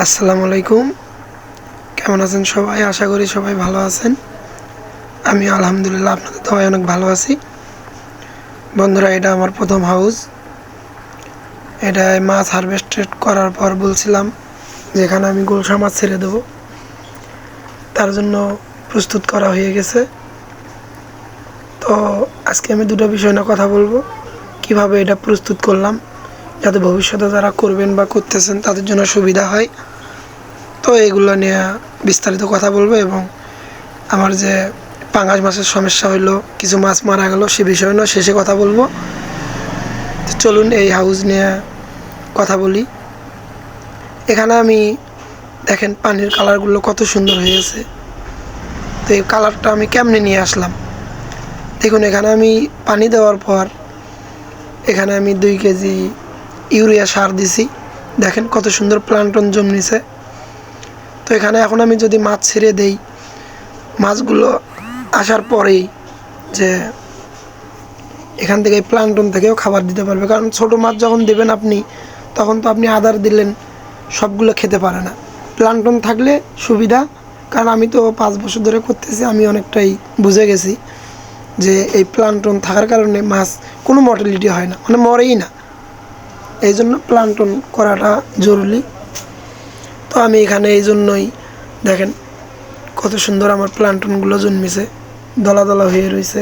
আসসালামু আলাইকুম। কেমন আছেন সবাই? আশা করি সবাই ভালো আছেন। আমি আলহামদুলিল্লাহ আপনাদের দোয়ায় অনেক ভালো আছি। বন্ধুরা, এটা আমার প্রথম হাউস। এটায় মাছ হারভেস্টেড করার পর বলছিলাম যেখানে আমি গোলসা মাছ ছেড়ে দেবো। তার জন্য প্রস্তুত করা হয়ে গেছে। তো আজকে আমি দুটো বিষয় নিয়ে কথা বলব। কীভাবে এটা প্রস্তুত করলাম যাতে ভবিষ্যতে যারা করবেন বা করতেছেন, তাদের জন্য সুবিধা হয়। তো এগুলো নিয়ে বিস্তারিত কথা বলব এবং আমার যে পাঙ্গাস মাছের সমস্যা হইল, কিছু মাছ মারা গেল, সে বিষয় নিয়ে শেষে কথা বলব। চলুন এই হাউস নিয়ে কথা বলি। এখানে আমি দেখেন পানির কালারগুলো কত সুন্দর হয়েছে তো এই কালারটা আমি কেমনে নিয়ে আসলাম? দেখুন, এখানে আমি পানি দেওয়ার পর এখানে আমি দুই কেজি ইউরিয়া সার দিছি। দেখেন কত সুন্দর প্লান্টন জন্মিছে। তো এখানে এখন আমি যদি মাছ ছেড়ে দেই, মাছগুলো আসার পরেই যে এখান থেকে প্লান্টন থেকেও খাবার দিতে পারবে। কারণ ছোট মাছ যখন দেবেন আপনি, তখন তো আপনি আদার দিলেন, সবগুলো খেতে পারে না। প্লান্টন থাকলে সুবিধা, কারণ আমি তো পাঁচ বছর ধরে করতেছি, আমি অনেকটাই বুঝে গেছি যে এই প্লান্টন থাকার কারণে মাছ কোনো মর্টালিটি হয় না মানে মরেই না। এই জন্য প্লান্টন করাটা জরুরি। তো আমি এখানে এই জন্যই দেখেন কত সুন্দর আমার প্লান্টনগুলো জন্মেছে, দলা দলা হয়ে রয়েছে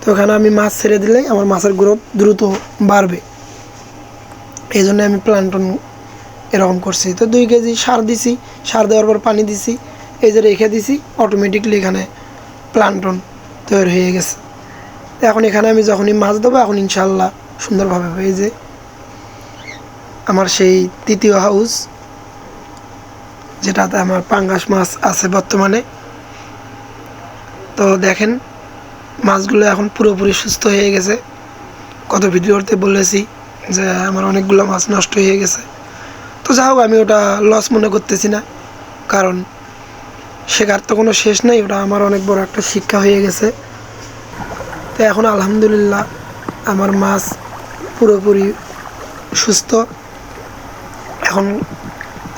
তো এখানে আমি মাছ ছেড়ে দিলে আমার মাছের গ্রোথ দ্রুত বাড়বে। এই জন্য আমি প্লান্টন এরকম করছি। তো দুই কেজি সার দিছি, সার দেওয়ার পর পানি দিছি, এই যে রেখে দিছি অটোমেটিকলি এখানে প্লান্টন তৈরি হয়ে গেছে। এখন এখানে আমি যখনই মাছ দেবো এখন ইনশাল্লাহ সুন্দরভাবে হয়ে যে আমার সেই তৃতীয় হাউস, যেটাতে আমার পাঙ্গাস মাছ আছে বর্তমানে। তো দেখেন, মাছগুলো এখন পুরোপুরি সুস্থ হয়ে গেছে। কত ভিডিওতে বলেছি যে আমার অনেকগুলো মাছ নষ্ট হয়ে গেছে। তো যা হোক, আমি ওটা লস মনে করতেছি না। কারণ শেখার তো কোনো শেষ নেই, ওটা আমার অনেক বড় একটা শিক্ষা হয়ে গেছে। তো এখন আলহামদুলিল্লাহ, আমার মাছ পুরোপুরি সুস্থ। এখন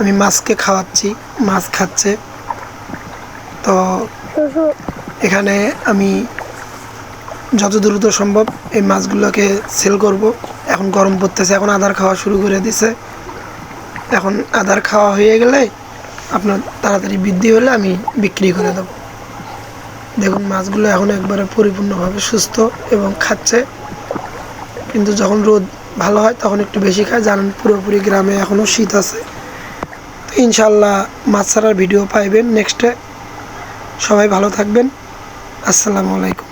আমি মাছকে খাওয়াচ্ছি মাছ খাচ্ছে। তো এখানে আমি যত দ্রুত সম্ভব এই মাছগুলোকে সেল করব। এখন গরম পড়তেছে এখন আদার খাওয়া শুরু করে দিছে। এখন আদার খাওয়া হয়ে গেলে আপনার তাড়াতাড়ি বৃদ্ধি হলে আমি বিক্রি করে দেবো। দেখুন মাছগুলো এখন একবারে পরিপূর্ণভাবে সুস্থ এবং খাচ্ছে। কিন্তু যখন রোদ ভালো হয় তখন একটু বেশি খায়, জানেন পুরোপুরি গ্রামে এখনও শীত আছে। তো ইনশাল্লাহ মাছ ছাড়ার ভিডিও পাইবেন নেক্সটে। সবাই ভালো থাকবেন। আসসালামু আলাইকুম।